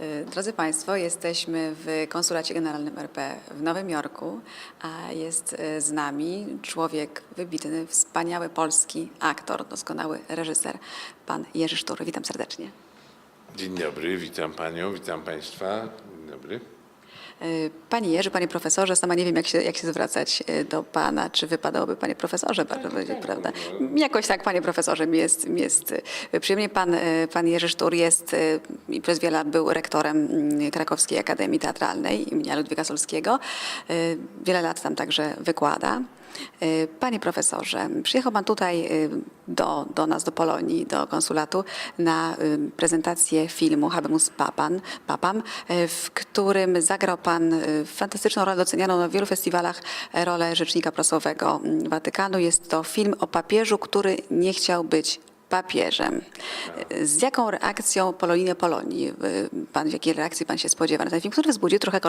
Y, Drodzy Państwo, jesteśmy w Konsulacie Generalnym RP w Nowym Jorku, a jest y, z nami człowiek wybitny, wspaniały polski aktor, doskonały reżyser, pan Jerzy Sztur. Witam serdecznie. Dzień dobry, witam panią, witam państwa. Dzień dobry. Y, Panie Jerzy, panie profesorze, sama nie wiem, jak się, jak się zwracać y, do pana. Czy wypadałoby panie profesorze, bardzo powiedzieć, prawda? Jakoś tak, panie profesorze, mi jest, mi jest y, przyjemnie. Pan, pan Jerzy Sztur jest i przez wiele lat był rektorem mm, Krakowskiej Akademii Teatralnej imienia Ludwika Solskiego. Wiele lat tam także wykłada. Panie profesorze, przyjechał pan tutaj do, do nas, do Polonii, do konsulatu na prezentację filmu Habemus Papan, Papam, y, w którym zagrał pan y, fantastyczną rolę, docenianą na wielu festiwalach e, rolę rzecznika prasowego mm, Watykanu. Jest to film o papieżu, który nie chciał być papieżem. Z jaką reakcją Poloniny Polonii, pan, jakiej reakcji pan się spodziewa na ten film, który wzbudził trochę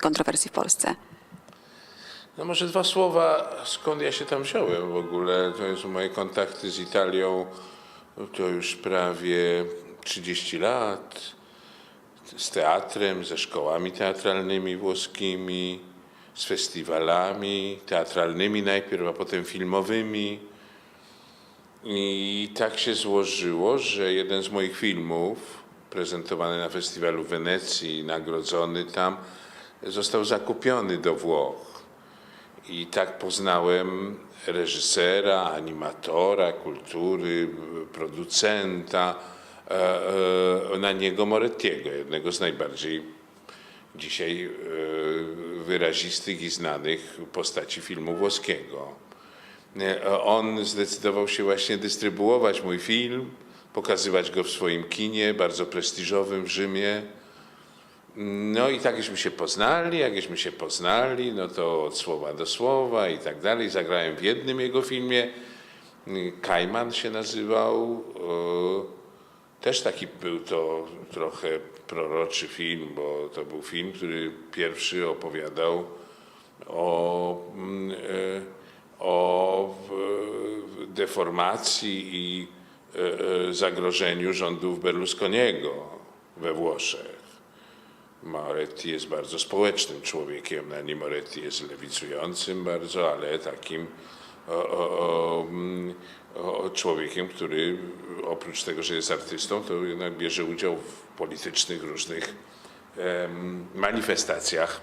kontrowersji w Polsce? No może dwa słowa, skąd ja się tam wziąłem w ogóle. To jest moje kontakty z Italią, to już prawie 30 lat. Z teatrem, ze szkołami teatralnymi włoskimi, z festiwalami teatralnymi najpierw, a potem filmowymi. I tak się złożyło, że jeden z moich filmów, prezentowany na festiwalu w Wenecji, nagrodzony tam, został zakupiony do Włoch. I tak poznałem reżysera, animatora kultury, producenta e, e, Naniego Morettiego, jednego z najbardziej dzisiaj e, wyrazistych i znanych postaci filmu włoskiego. On zdecydował się właśnie dystrybuować mój film, pokazywać go w swoim kinie, bardzo prestiżowym w Rzymie. No i takśmy się poznali, jakśmy się poznali, no to od słowa do słowa i tak dalej. Zagrałem w jednym jego filmie, Kajman się nazywał. Też taki był to trochę proroczy film, bo to był film, który pierwszy opowiadał o, mm, y, o deformacji i y, y, zagrożeniu rządów Berlusconiego we Włoszech. Moretti jest bardzo społecznym człowiekiem. Nani Moretti jest lewicującym bardzo, ale takim o, o, o, mm, o, człowiekiem, który oprócz tego, że jest artystą, to jednak bierze udział w politycznych różnych em, manifestacjach.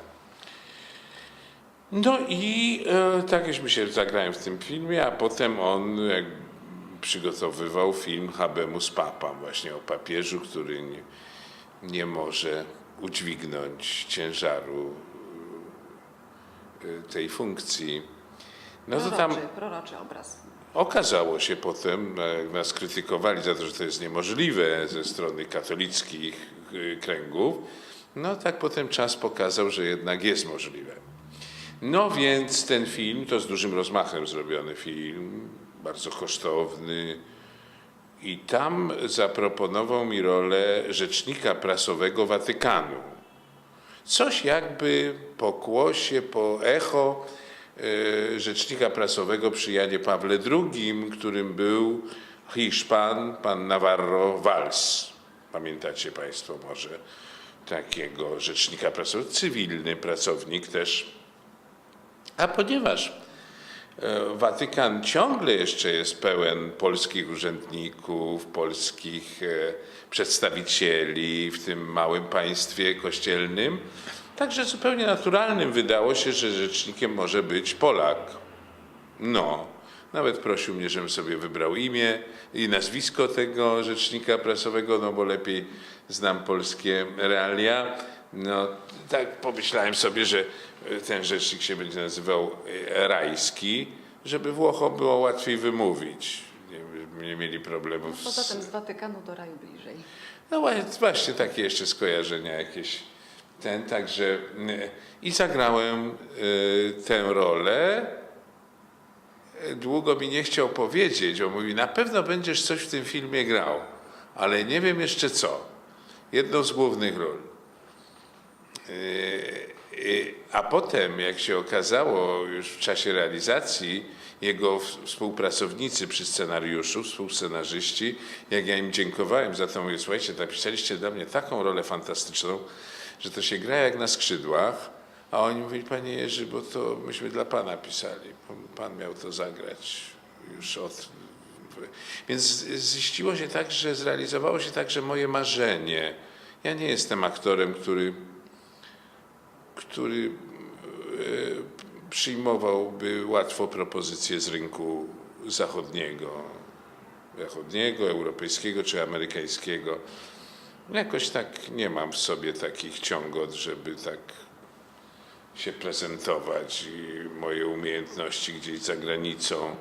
No i e, takśmy się zagrałem w tym filmie, a potem on jak, przygotowywał film Habemus Papam, właśnie o papieżu, który nie, nie może udźwignąć ciężaru y, tej funkcji. No to tam proroczy obraz. okazało się potem, jak nas krytykowali za to, że to jest niemożliwe ze strony katolickich y, kręgów, no tak potem czas pokazał, że jednak jest możliwe. No więc ten film, to z dużym rozmachem zrobiony film, bardzo kosztowny, i tam zaproponował mi rolę rzecznika prasowego Watykanu. Coś jakby po kłosie, po echo e, rzecznika prasowego przy Janie Pawle II, którym był Hiszpan, pan Navarro Valls. Pamiętacie Państwo może takiego rzecznika prasowego, cywilny pracownik też. A ponieważ Watykan ciągle jeszcze jest pełen polskich urzędników, polskich e, przedstawicieli w tym małym państwie kościelnym. Także zupełnie naturalnym wydało się, że rzecznikiem może być Polak. No, nawet prosił mnie, żebym sobie wybrał imię i nazwisko tego rzecznika prasowego, no bo lepiej znam polskie realia. No, tak pomyślałem sobie, że e, ten rzecznik się będzie nazywał e, Rajski, żeby Włochom było łatwiej wymówić. Nie, nie mieli problemów Poza z... tym z Watykanu do raju bliżej. No wła- właśnie takie jeszcze skojarzenia jakieś. Ten, także y, i zagrałem y, tę rolę. Długo mi nie chciał powiedzieć, on mówi, na pewno będziesz coś w tym filmie grał, ale nie wiem jeszcze co. Jedną z głównych ról. Y, y, A potem, jak się okazało już w czasie realizacji, jego współpracownicy przy scenariuszu, współscenarzyści, jak ja im dziękowałem za to, mówię, słuchajcie, napisaliście dla mnie taką rolę fantastyczną, że to się gra jak na skrzydłach, a oni mówili, panie Jerzy, bo to myśmy dla pana pisali, pan miał to zagrać już od... Więc ziściło się tak, że zrealizowało się także moje marzenie. Ja nie jestem aktorem, który, który e, przyjmowałby łatwo propozycje z rynku zachodniego, zachodniego, europejskiego czy amerykańskiego. Jakoś tak nie mam w sobie takich ciągot, żeby tak się prezentować i moje umiejętności gdzieś za granicą.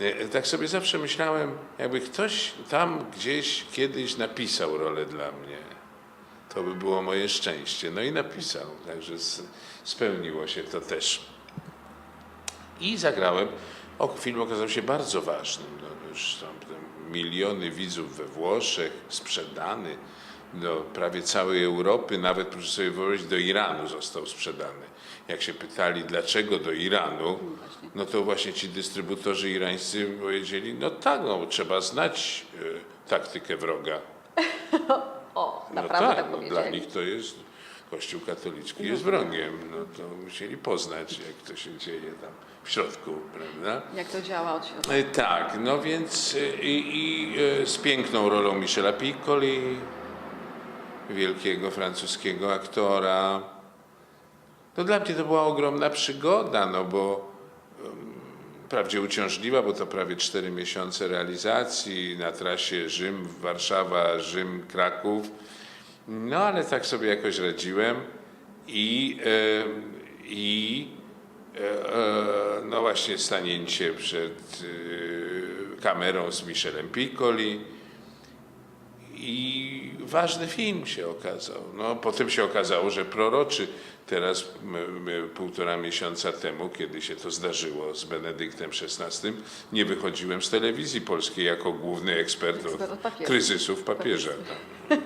E, Tak sobie zawsze myślałem, jakby ktoś tam gdzieś kiedyś napisał rolę dla mnie, to by było moje szczęście. No i napisał, także spełniło się to też. I zagrałem. O, film okazał się bardzo ważnym. No, już tam miliony widzów we Włoszech, sprzedany do prawie całej Europy, nawet proszę sobie wyobrazić, do Iranu został sprzedany. Jak się pytali, dlaczego do Iranu, no to właśnie ci dystrybutorzy irańscy powiedzieli, no tak, no, trzeba znać e, taktykę wroga. O, No naprawdę tak, tak, no, dla nich to jest, Kościół katolicki jest wrogiem, no to musieli poznać, jak to się dzieje tam w środku, prawda? Jak to działa od środka? E, Tak, no więc e, i, i e, z piękną rolą Michela Piccoli, wielkiego francuskiego aktora. No dla mnie to była ogromna przygoda, no bo wprawdzie uciążliwa, bo to prawie cztery miesiące realizacji na trasie Rzym, Warszawa, Rzym, Kraków. No ale tak sobie jakoś radziłem i, e, i e, e, no właśnie stanięcie przed e, kamerą z Michelem Piccoli i ważny film się okazał. No, potem się okazało, że proroczy. Teraz półtora miesiąca temu, kiedy się to zdarzyło z Benedyktem XVI, nie wychodziłem z telewizji polskiej jako główny ekspert Ekspert od od kryzysów papieża. Tam.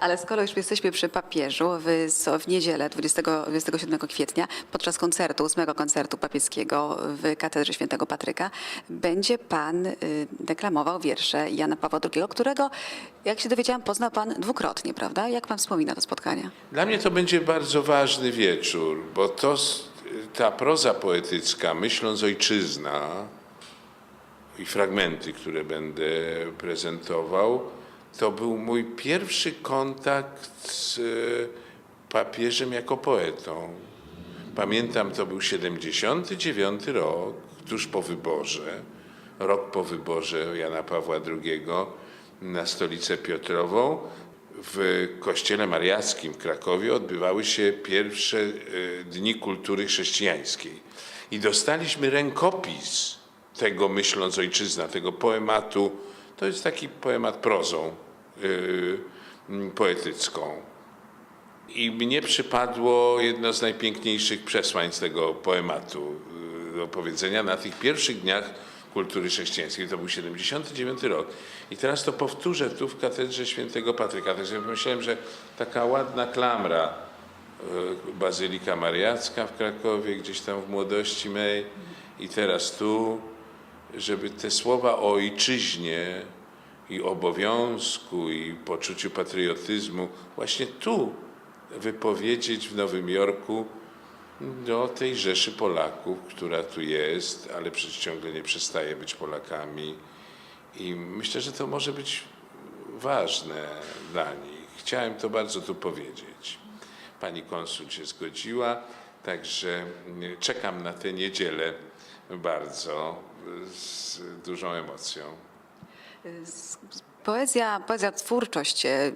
Ale skoro już jesteśmy przy papieżu, w, w niedzielę 20, 27 kwietnia podczas koncertu, ósmego koncertu papieskiego w katedrze świętego Patryka będzie pan y, deklamował wiersze Jana Pawła II, którego, jak się dowiedziałam, poznał pan dwukrotnie, prawda? Jak pan wspomina to spotkanie? Dla mnie to będzie bardzo ważny wieczór, bo to, ta proza poetycka, myśląc ojczyzna i fragmenty, które będę prezentował, to był mój pierwszy kontakt z e, papieżem jako poetą. Pamiętam, to był 79 rok, tuż po wyborze, rok po wyborze Jana Pawła II na stolicę Piotrową. W Kościele Mariackim w Krakowie odbywały się pierwsze e, Dni Kultury Chrześcijańskiej. I dostaliśmy rękopis tego Myśląc Ojczyzna, tego poematu. To jest taki poemat prozą yy, poetycką. I mnie przypadło jedno z najpiękniejszych przesłań z tego poematu y, do na tych pierwszych dniach kultury chrześcijańskiej. To był 79 rok. I teraz to powtórzę tu w katedrze świętego Patryka. Także myślałem, że taka ładna klamra y, Bazylika Mariacka w Krakowie, gdzieś tam w młodości mej i teraz tu, żeby te słowa o ojczyźnie i obowiązku i poczuciu patriotyzmu właśnie tu wypowiedzieć w Nowym Jorku do tej rzeszy Polaków, która tu jest, ale przecież ciągle nie przestaje być Polakami. I myślę, że to może być ważne dla nich. Chciałem to bardzo tu powiedzieć. Pani konsul się zgodziła, także czekam na tę niedzielę bardzo z dużą emocją. Poezja, poezja, twórczość e,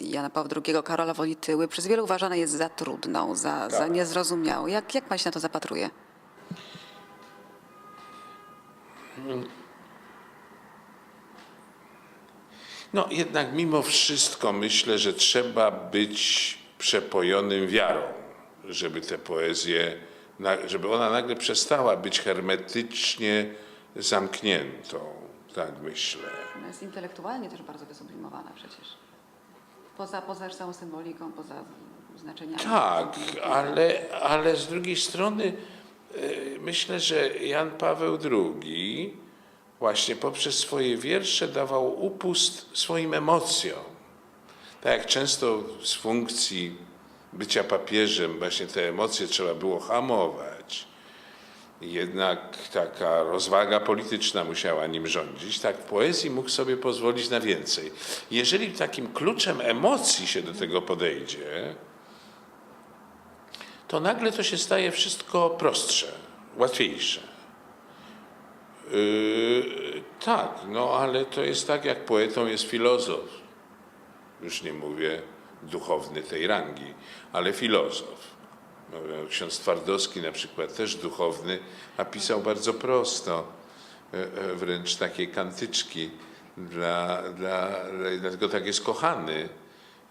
Jana Pawła II, Karola Wolityły przez wielu uważana jest za trudną, za, za Tak. niezrozumiałą. Jak, jak pan się na to zapatruje? No jednak mimo wszystko myślę, że trzeba być przepojonym wiarą, żeby tę poezję, żeby ona nagle przestała być hermetycznie zamkniętą. Tak myślę. Ona jest intelektualnie też bardzo wysublimowana przecież. Poza, poza całą symboliką, poza znaczeniami. Tak, ale, ale z drugiej strony y, myślę, że Jan Paweł II właśnie poprzez swoje wiersze dawał upust swoim emocjom. Tak jak często z funkcji bycia papieżem właśnie te emocje trzeba było hamować. Jednak taka rozwaga polityczna musiała nim rządzić, tak w poezji mógł sobie pozwolić na więcej. Jeżeli takim kluczem emocji się do tego podejdzie, to nagle to się staje wszystko prostsze, łatwiejsze. Yy, tak, no ale to jest tak, jak poetą jest filozof. Już nie mówię duchowny tej rangi, ale filozof. No, ksiądz Twardowski na przykład, też duchowny, a pisał bardzo prosto, e, e, wręcz takie kantyczki. Dla, dla, dlatego tak jest kochany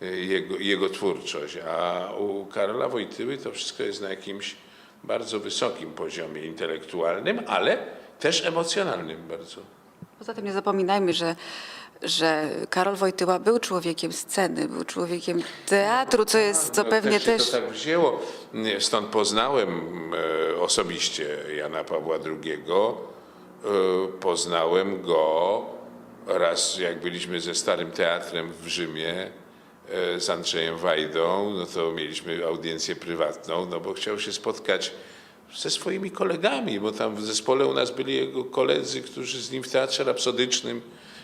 e, jego, jego twórczość. A u Karola Wojtyły to wszystko jest na jakimś bardzo wysokim poziomie intelektualnym, ale też emocjonalnym bardzo. Poza tym nie zapominajmy, że, że Karol Wojtyła był człowiekiem sceny, był człowiekiem teatru, co jest, co No, pewnie też. też... Się to tak wzięło. Stąd poznałem e, osobiście Jana Pawła II. E, poznałem go raz, jak byliśmy ze Starym Teatrem w Rzymie e, z Andrzejem Wajdą, no to mieliśmy audiencję prywatną, no bo chciał się spotkać ze swoimi kolegami, bo tam w zespole u nas byli jego koledzy, którzy z nim w Teatrze Rapsodycznym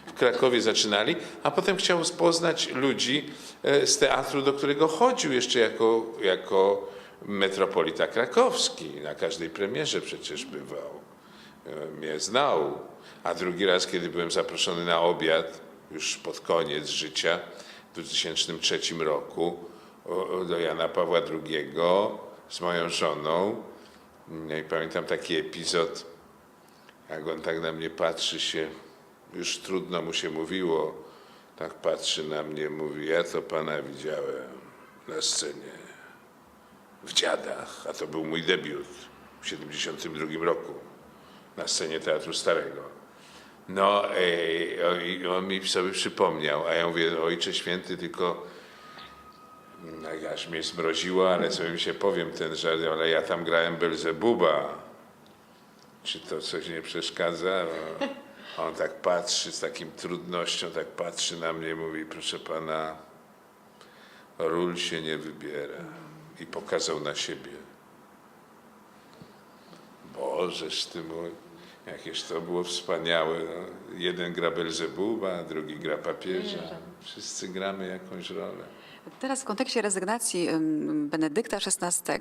w Krakowie zaczynali, a potem chciał poznać ludzi e, z teatru, do którego chodził jeszcze jako, jako metropolita krakowski. Na każdej premierze przecież bywał. E, Mnie znał. A drugi raz, kiedy byłem zaproszony na obiad, już pod koniec życia, w 2003 roku, do Jana Pawła II z moją żoną. I pamiętam taki epizod, jak on tak na mnie patrzy się, już trudno mu się mówiło, tak patrzy na mnie, mówi, ja to pana widziałem na scenie w Dziadach, a to był mój debiut w 72 roku na scenie Teatru Starego. No ej, o- i on mi sobie przypomniał, a ja mówię, ojcze święty, tylko no, aż mnie zmroziło, ale sobie mi się powiem ten żart, ale ja tam grałem Belzebuba. Czy to coś nie przeszkadza? No, on tak patrzy z takim trudnością, tak patrzy na mnie i mówi, proszę pana, ról się nie wybiera. I pokazał na siebie. Bożeż ty mój, jakież to było wspaniałe. No. Jeden gra Belzebuba, drugi gra papieża. Wszyscy gramy jakąś rolę. Teraz w kontekście rezygnacji Benedykta XVI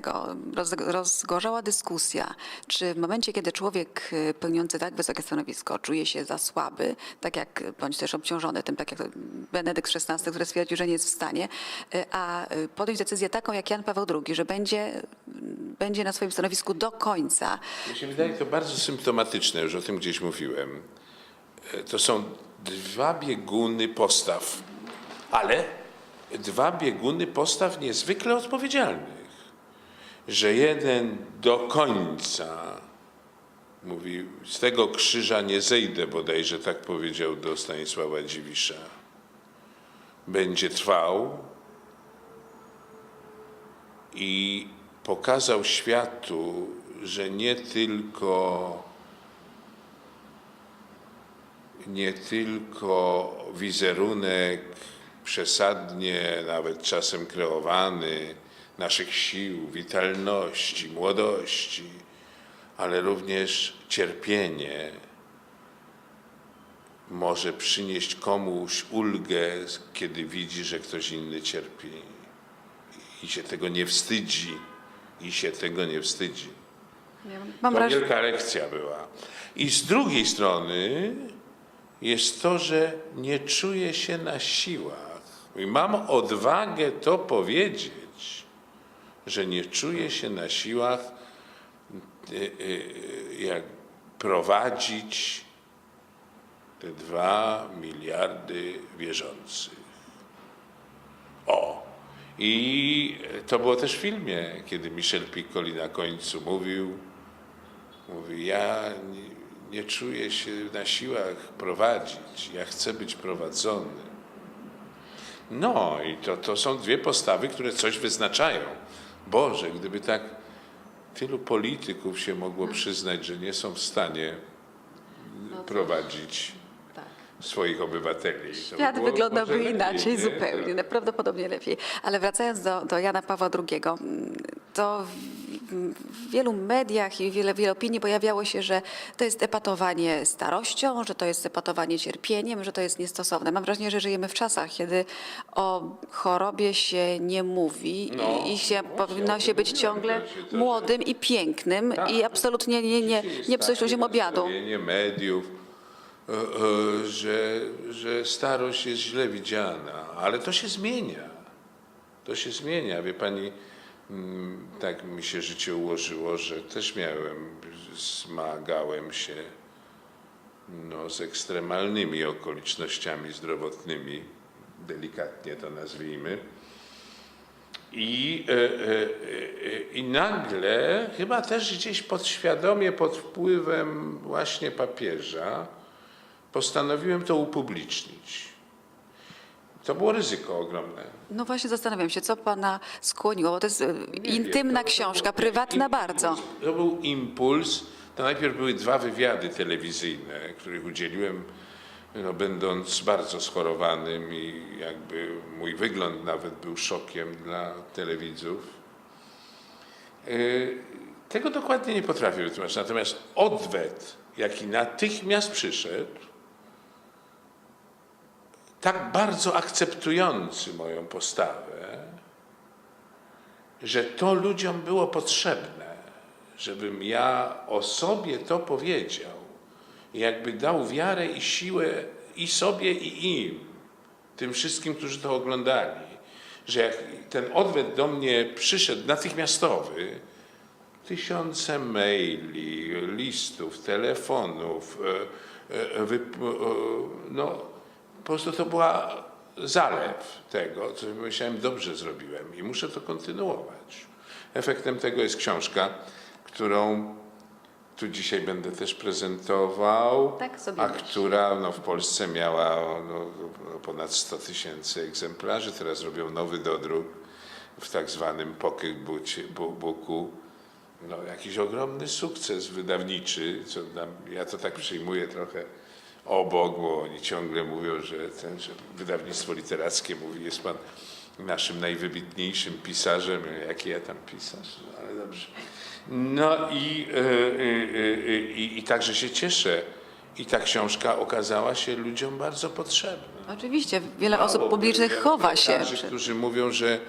roz, rozgorzała dyskusja, czy w momencie, kiedy człowiek y, pełniący tak wysokie stanowisko czuje się za słaby, tak jak, bądź też obciążony tym, tak jak Benedykt XVI, który stwierdził, że nie jest w stanie, y, a y, podjąć decyzję taką jak Jan Paweł II, że będzie, będzie na swoim stanowisku do końca. Mi się wydaje to bardzo symptomatyczne, już o tym gdzieś mówiłem. E, To są dwa bieguny postaw, ale dwa bieguny postaw niezwykle odpowiedzialnych. Że jeden do końca mówi, z tego krzyża nie zejdę, bodajże tak powiedział do Stanisława Dziwisza. Będzie trwał i pokazał światu, że nie tylko nie tylko wizerunek przesadnie, nawet czasem kreowany naszych sił, witalności, młodości, ale również cierpienie może przynieść komuś ulgę, kiedy widzi, że ktoś inny cierpi i się tego nie wstydzi, i się tego nie wstydzi. Mam To wrażenie, wielka lekcja była. I z drugiej strony jest to, że nie czuję się na siłach. I mam odwagę to powiedzieć, że nie czuję się na siłach y, y, jak prowadzić te dwa miliardy wierzących. I to było też w filmie, kiedy Michel Piccoli na końcu mówił, mówi, ja nie, nie czuję się na siłach prowadzić, ja chcę być prowadzony. No i to, to są dwie postawy, które coś wyznaczają. Boże, gdyby tak tylu polityków się mogło przyznać, że nie są w stanie prowadzić Tak. Swoich obywateli. Świat było wyglądałby lepiej, inaczej nie? zupełnie, no, prawdopodobnie lepiej. Ale wracając do, do Jana Pawła II, mm, to w, wielu mediach i wiele, wiele opinii pojawiało się, że to jest epatowanie starością, że to jest epatowanie cierpieniem, że to jest niestosowne. Mam wrażenie, że żyjemy w czasach, kiedy o chorobie się nie mówi No, i, i się właśnie, powinno się być ciągle młodym i pięknym Tak. i absolutnie nie, nie, jest nie psuć ludziom obiadu. mediów, że, że starość jest źle widziana, ale to się zmienia. To się zmienia. Wie pani, mm, tak mi się życie ułożyło, że też miałem, zmagałem się no, z ekstremalnymi okolicznościami zdrowotnymi, delikatnie to nazwijmy. I, e, e, e, I nagle, chyba też gdzieś podświadomie pod wpływem właśnie papieża, postanowiłem to upublicznić. To było ryzyko ogromne. No właśnie zastanawiam się, co pana skłoniło, bo to jest e, intymna wiem, to książka, był prywatna impuls. bardzo. To był impuls. To najpierw były dwa wywiady telewizyjne, których udzieliłem, no, będąc bardzo schorowanym i jakby mój wygląd nawet był szokiem dla telewidzów. Yy, Tego dokładnie nie potrafię wytłumaczyć. Natomiast odwet, jaki natychmiast przyszedł, tak bardzo akceptujący moją postawę, że to ludziom było potrzebne, żebym ja o sobie to powiedział, jakby dał wiarę i siłę i sobie, i im, tym wszystkim, którzy to oglądali, że jak ten odwet do mnie przyszedł natychmiastowy, tysiące maili, listów, telefonów, e, e, e, no po prostu to była zalew tego, co myślałem, dobrze zrobiłem i muszę to kontynuować. Efektem tego jest książka, którą tu dzisiaj będę też prezentował, Tak a która no, w Polsce miała no, no, ponad 100 tysięcy egzemplarzy. Teraz robią nowy dodruk w tak zwanym pocketbooku. No, jakiś ogromny sukces wydawniczy, co nam, ja to tak przyjmuję trochę obok, bo oni ciągle mówią, że, ten, że wydawnictwo literackie mówi, jest pan naszym najwybitniejszym pisarzem. Jaki ja tam pisarz? No, ale dobrze. No i, y, y, y, i, i także się cieszę. I ta książka okazała się ludziom bardzo potrzebna. Oczywiście, wiele osób Mało publicznych wielu chowa się. przed- którzy mówią, że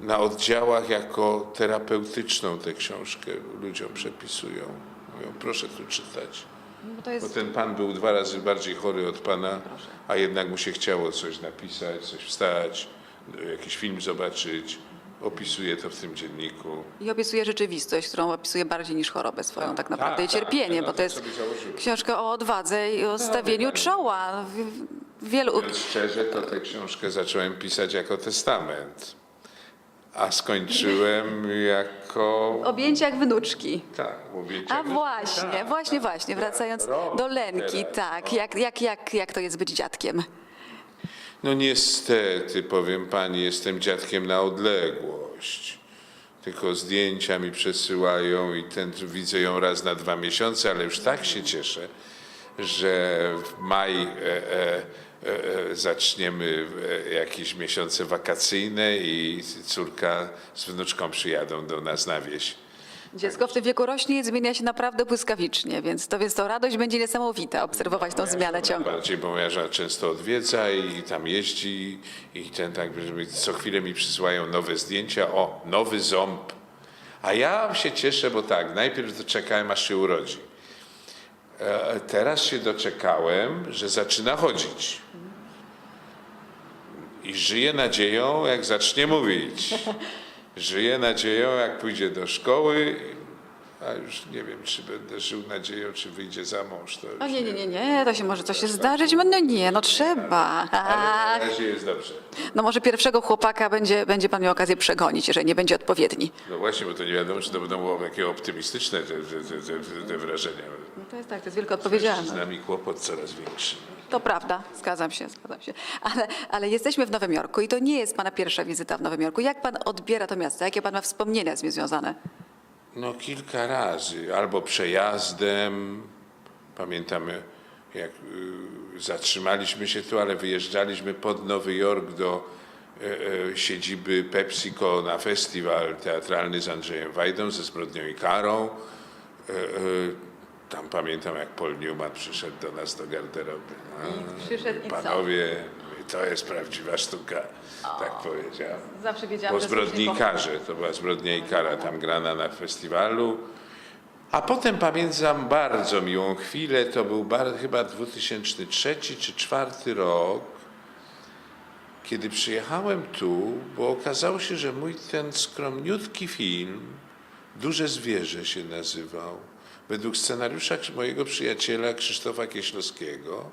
na oddziałach jako terapeutyczną tę książkę ludziom przepisują. Mówią, proszę tu czytać. Bo to Bo jest ten pan był dwa razy bardziej chory od pana, a jednak mu się chciało coś napisać, coś wstać, jakiś film zobaczyć. Opisuje to w tym dzienniku. I opisuje rzeczywistość, którą opisuje bardziej niż chorobę swoją tak naprawdę tak, i cierpienie, tak, bo tak to jest książka o odwadze i o stawieniu tak. czoła. W- Wielu... Szczerze, to tę książkę zacząłem pisać jako testament, a skończyłem jako... Objęcia jak wnuczki. Tak, mówię A właśnie, właśnie, właśnie, wracając do Lenki, tak. Jak, jak, jak, jak to jest być dziadkiem? No niestety, powiem pani, jestem dziadkiem na odległość. Tylko zdjęcia mi przesyłają i ten, widzę ją raz na dwa miesiące, ale już tak się cieszę, że w maj e, e, zaczniemy e, jakieś miesiące wakacyjne i córka z wnuczką przyjadą do nas na wieś. Dziecko w tym wieku rośnie i zmienia się naprawdę błyskawicznie, więc to, więc to radość będzie niesamowita obserwować tą zmianę ciągle. Bardziej, bo moja żona często odwiedza i tam jeździ i ten tak, żeby co chwilę mi przysyłają nowe zdjęcia. O, nowy ząb. A ja się cieszę, bo tak, najpierw doczekałem, aż się urodzi. E, Teraz się doczekałem, że zaczyna chodzić. I żyję nadzieją, jak zacznie mówić. Żyję nadzieją, jak pójdzie do szkoły, a już nie wiem, czy będę żył nadzieją, czy wyjdzie za mąż. To już O nie, nie, nie, nie, to się może coś się zdarzyć. No nie, no trzeba. Ale na razie jest dobrze. No może pierwszego chłopaka będzie, będzie pan miał okazję przegonić, jeżeli nie będzie odpowiedni. No właśnie, bo to nie wiadomo, czy to będą takie optymistyczne te, te, te, te, te wrażenia. No to jest tak, to jest wielka Z odpowiedzialność. nami kłopot coraz większy. To prawda, zgadzam się, zgadzam się. Ale, ale jesteśmy w Nowym Jorku i to nie jest pana pierwsza wizyta w Nowym Jorku. Jak pan odbiera to miasto? Jakie pan ma wspomnienia z nim związane? No kilka razy, albo przejazdem. Pamiętamy, jak y, zatrzymaliśmy się tu, ale wyjeżdżaliśmy pod Nowy Jork do e, e, siedziby PepsiCo na festiwal teatralny z Andrzejem Wajdą, ze Zbrodnią i Karą. E, tam pamiętam, jak Paul Newman przyszedł do nas do garderoby. A, przyszedł? Panowie, to jest prawdziwa sztuka, tak powiedział. Zawsze Po wiedziałam, zbrodni i karze, to była zbrodnia i kara tam grana na festiwalu. A potem pamiętam bardzo miłą chwilę, to był bar, chyba 2003 czy 2004 rok, kiedy przyjechałem tu, bo okazało się, że mój ten skromniutki film, Duże Zwierzę się nazywał, według scenariusza mojego przyjaciela Krzysztofa Kieślowskiego,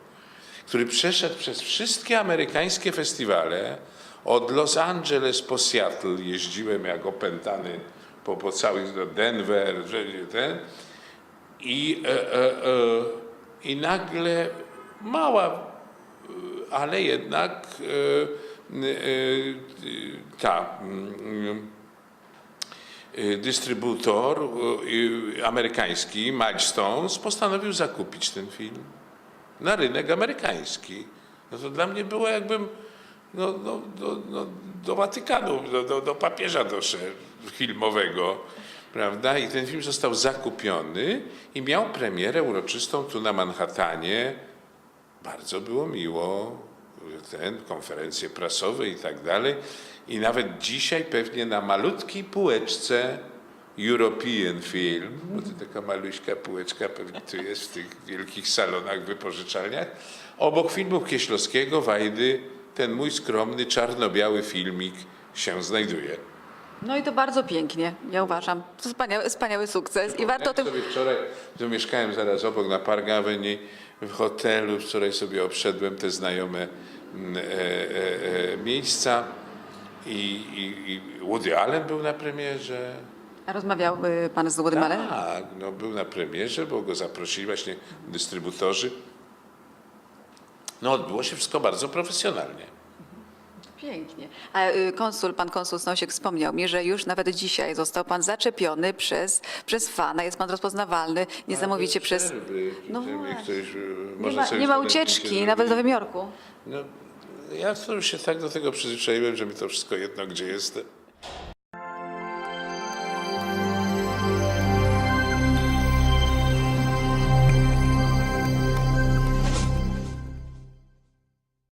który przeszedł przez wszystkie amerykańskie festiwale, od Los Angeles po Seattle jeździłem jak opętany po, po całych, do Denver, ten. I, e, e, e, I nagle mała, e, ale jednak e, e, ta mm, dystrybutor amerykański, Milestones, postanowił zakupić ten film na rynek amerykański. No to dla mnie było jakbym no, no, do, no, do Watykanu, do, do, do papieża doszedł filmowego, prawda? I ten film został zakupiony i miał premierę uroczystą tu na Manhattanie. Bardzo było miło, ten, konferencje prasowe i tak dalej. I nawet dzisiaj pewnie na malutkiej półeczce European Film, bo to taka maluśka półeczka pewnie tu jest w tych wielkich salonach, wypożyczalniach. Obok filmów Kieślowskiego, Wajdy, ten mój skromny, czarno-biały filmik się znajduje. No i to bardzo pięknie, ja uważam. To wspaniały, wspaniały sukces i warto o tym... sobie wczoraj, tu mieszkałem zaraz obok na Park Avenue w hotelu, wczoraj sobie obszedłem te znajome mm, e, e, e, miejsca i, i, i Woody Allen był na premierze. A Rozmawiał y, pan z Woodym Allen? Tak, no był na premierze, bo go zaprosili właśnie dystrybutorzy. No odbyło się wszystko bardzo profesjonalnie. Pięknie. A y, konsul, pan konsul Snosiek wspomniał mi, że już nawet dzisiaj został pan zaczepiony przez, przez fana, jest pan rozpoznawalny niesamowicie przez... przerwy, No żeby właśnie. ktoś, Nie ma, nie ma ucieczki, nawet w Nowym Jorku. No, ja to już się tak do tego przyzwyczaiłem, że mi to wszystko jedno, gdzie jestem.